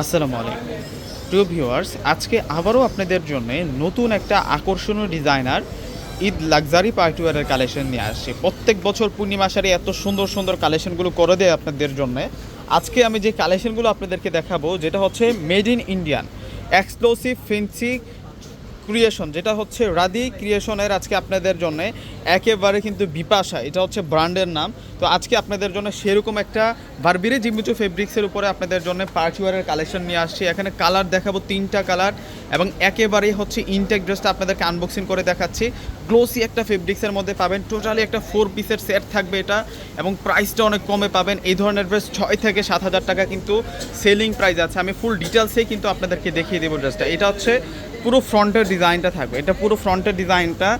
আসসালামু আলাইকুম। প্রিয় ভিউয়ার্স, আজকে আবারও আপনাদের জন্য নতুন একটা আকর্ষণীয় ডিজাইনার ঈদ লাক্সারি পার্টিওয়ারের কালেকশন নিয়ে আসছে। প্রত্যেক বছর পূর্ণিমাসারে এত সুন্দর সুন্দর কালেকশনগুলো করে দেয় আপনাদের জন্য। আজকে আমি যে কালেকশনগুলো আপনাদেরকে দেখাবো, যেটা হচ্ছে made in Indian. Exclusive fancy creation যেটা হচ্ছে রাদি ক্রিয়েশনের আজকে আপনাদের জন্য একেবারে কিন্তু বিপাশা, এটা হচ্ছে ব্র্যান্ডের নাম। তো আজকে আপনাদের জন্য সেরকম একটা বারবিরে জিমিচু ফেব্রিক্সের উপরে আপনাদের জন্য পার্টিওয়ারের কালেকশন নিয়ে আসছি। এখানে কালার দেখাবো তিনটা কালার এবং একেবারেই হচ্ছে ইনটেক ড্রেসটা আপনাদেরকে আনবক্সিং করে দেখাচ্ছি। গ্লোসি একটা ফেব্রিক্সের মধ্যে পাবেন টোটালি একটা ফোর পিসের সেট থাকবে এটা এবং প্রাইসটা অনেক কমে পাবেন। এই ধরনের ড্রেস ছয় থেকে সাত হাজার টাকা কিন্তু সেলিং প্রাইস আছে। আমি ফুল ডিটেলসেই কিন্তু আপনাদেরকে দেখিয়ে দেবো ড্রেসটা এটা হচ্ছে পুরো ফ্রন্টের ডিজাইনটা থাকবে। এটা পুরো ফ্রন্টের ডিজাইনটা।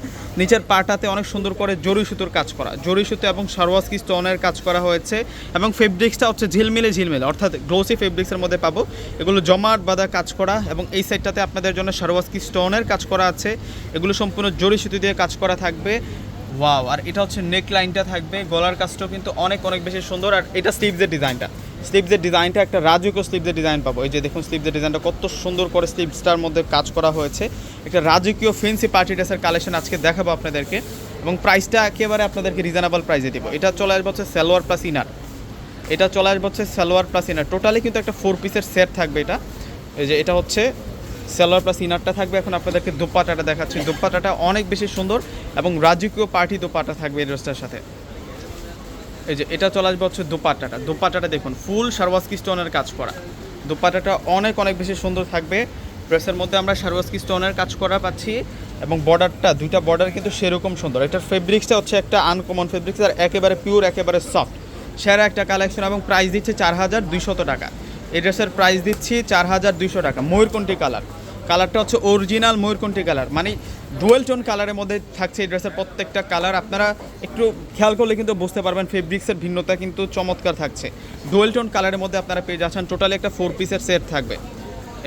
নিচের পাটাতে অনেক সুন্দর করে জরি সুতোর কাজ করা। জরি সুতো এবং সারওয়াস্কি স্টোনের কাজ করা হয়েছে এবং ফেব্রিক্সটা হচ্ছে ঝিলমিলে ঝিলমিলে, অর্থাৎ গ্লোসি ফেব্রিক্সের মধ্যে পাবো। এগুলো জমাট বাঁধা কাজ করা এবং এই সাইডটাতে আপনাদের জন্য সারওয়াস্কি স্টোনের কাজ করা আছে। এগুলো সম্পূর্ণ জরি সুতো দিয়ে কাজ করা থাকবে। ওয়াও আর এটা হচ্ছে নেক লাইনটা থাকবে। গলার কাজটাও কিন্তু অনেক অনেক বেশি সুন্দর। আর এটা স্লিভসের ডিজাইনটা। স্লিভসের ডিজাইনটা একটা রাজকীয় স্লিভসের ডিজাইন পাবো। এই যে দেখুন স্লিভসের ডিজাইনটা কত সুন্দর করে স্লিভসটার মধ্যে কাজ করা হয়েছে। একটা রাজকীয় ফেন্সি পার্টি ড্রেসের কালেকশন আজকে দেখাবো আপনাদেরকে। এবং প্রাইসটা একেবারে আপনাদেরকে রিজনেবল প্রাইসে দিব। এটা চলে আসবে হচ্ছে সালোয়ার প্লাস ইনার এটা চলে আসবে হচ্ছে সালোয়ার প্লাস ইনার টোটালি কিন্তু একটা ফোর পিসের সেট থাকবে এটা। এই যে এটা হচ্ছে সালোয়ার প্লাস ইনারটা থাকবে। এখন আপনাদেরকে দোপাটাটা দেখাচ্ছি। দোপাটাটা অনেক বেশি সুন্দর এবং রাজকীয় পার্টি দোপাটা থাকবে এই ড্রেসটার সাথে। এই যে এটা চলে আসবে হচ্ছে দোপাট্টাটা। দোপাট্টাটা দেখুন, ফুল সারওয়াস্কি স্টোনের কাজ করা। দোপাট্টাটা অনেক অনেক বেশি সুন্দর থাকবে। ড্রেসের মধ্যে আমরা সারওয়াস্কি স্টোনের কাজ করা পাচ্ছি এবং বর্ডারটা, দুইটা বর্ডার কিন্তু সেরকম সুন্দর। এটার ফেব্রিক্সটা হচ্ছে একটা আনকমন ফেব্রিক্স আর একেবারে পিওর একেবারে সফট সেরা একটা কালেকশন এবং প্রাইস দিচ্ছে চার হাজার দুইশত টাকা। এই ড্রেসের প্রাইস দিচ্ছি চার হাজার দুইশো টাকা। ময়ূরকণ্ঠী কালার কালারটা হচ্ছে অরিজিনাল ময়ূরকণ্ঠী কালার। মানে ডুয়েল টোন কালারের মধ্যে থাকছে এই ড্রেসের প্রত্যেকটা কালার। আপনারা একটু খেয়াল করলে কিন্তু বুঝতে পারবেন ফেব্রিক্সের ভিন্নতা কিন্তু চমৎকার থাকছে। ডুয়েল টোন কালারের মধ্যে আপনারা পেয়ে যাচ্ছেন টোটালি একটা ফোর পিসের সেট থাকবে।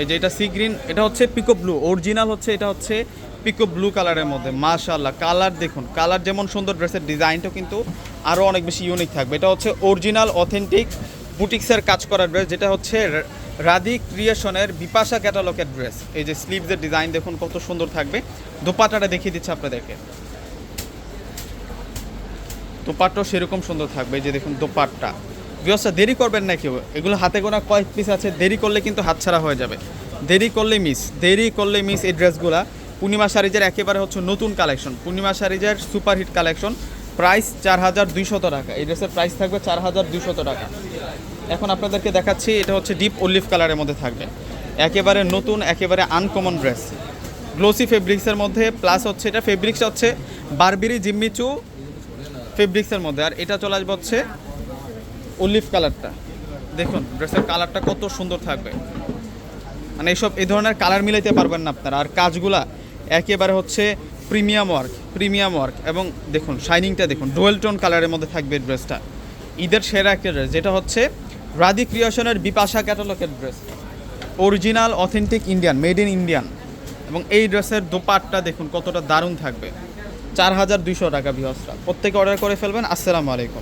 এই যে এটা সি গ্রিন এটা হচ্ছে পিকো ব্লু অরিজিনাল হচ্ছে, এটা হচ্ছে পিকো ব্লু কালারের মধ্যে। মাশাল্লাহ কালার দেখুন। কালার যেমন সুন্দর ড্রেসের ডিজাইনটাও কিন্তু আরও অনেক বেশি ইউনিক থাকবে। এটা হচ্ছে অরিজিনাল অথেন্টিক বুটিক্সের কাজ করা ড্রেস যেটা হচ্ছে রা- রাধি ক্রিয়েশনের বিপাশা ক্যাটালগের ড্রেস। এই যে স্লিভসের ডিজাইন দেখুন কত সুন্দর থাকবে। দোপাটাটা দেখিয়ে দিচ্ছে আপনাদেরকে। দোপাট্টাও সেরকম সুন্দর থাকবে যে দেখুন দোপাট্টা। ব্যবস্থা দেরি করবেন না কেউ। এগুলো হাতে গোনা কয়েক পিস আছে, দেরি করলে কিন্তু হাতছাড়া হয়ে যাবে। দেরি করলে মিস দেরি করলে মিস এই ড্রেসগুলা। পূর্ণিমা শাড়িজের একেবারে হচ্ছে নতুন কালেকশন পূর্ণিমা শাড়িজের সুপারহিট কালেকশন প্রাইস চার হাজার দুইশত টাকা। এই ড্রেসের প্রাইস থাকবে চার হাজার দুইশত টাকা। এখন আপনাদেরকে দেখাচ্ছি, এটা হচ্ছে ডিপ অলিভ কালারের মধ্যে থাকবে। একেবারে নতুন, একেবারে আনকমন ড্রেস গ্লোসি ফেব্রিক্সের মধ্যে প্লাস হচ্ছে এটা ফেব্রিক্স হচ্ছে বারবিরি জিম্মিচু ফেব্রিক্সের মধ্যে। আর এটা চলে আসবে হচ্ছে অলিভ কালারটা দেখুন ড্রেসের কালারটা কত সুন্দর থাকবে। মানে এইসব, এই ধরনের কালার মিলাইতে পারবেন না আপনারা। আর কাজগুলা একেবারে হচ্ছে প্রিমিয়াম ওয়ার্ক প্রিমিয়াম ওয়ার্ক এবং দেখুন শাইনিংটা দেখুন ডুয়েল টোন কালারের মধ্যে থাকবে ড্রেসটা ঈদের সেরা একটা ড্রেস যেটা হচ্ছে রাধি ক্রিয়েশনের Bipasha ক্যাটালগের dress. Original, authentic Indian, made in Indian. এবং এই ড্রেসের দোপাটটা দেখুন কতটা দারুণ থাকবে। চার হাজার দুইশো টাকা বিহসরা প্রত্যেকে অর্ডার করে ফেলবেন। আসসালামু আলাইকুম।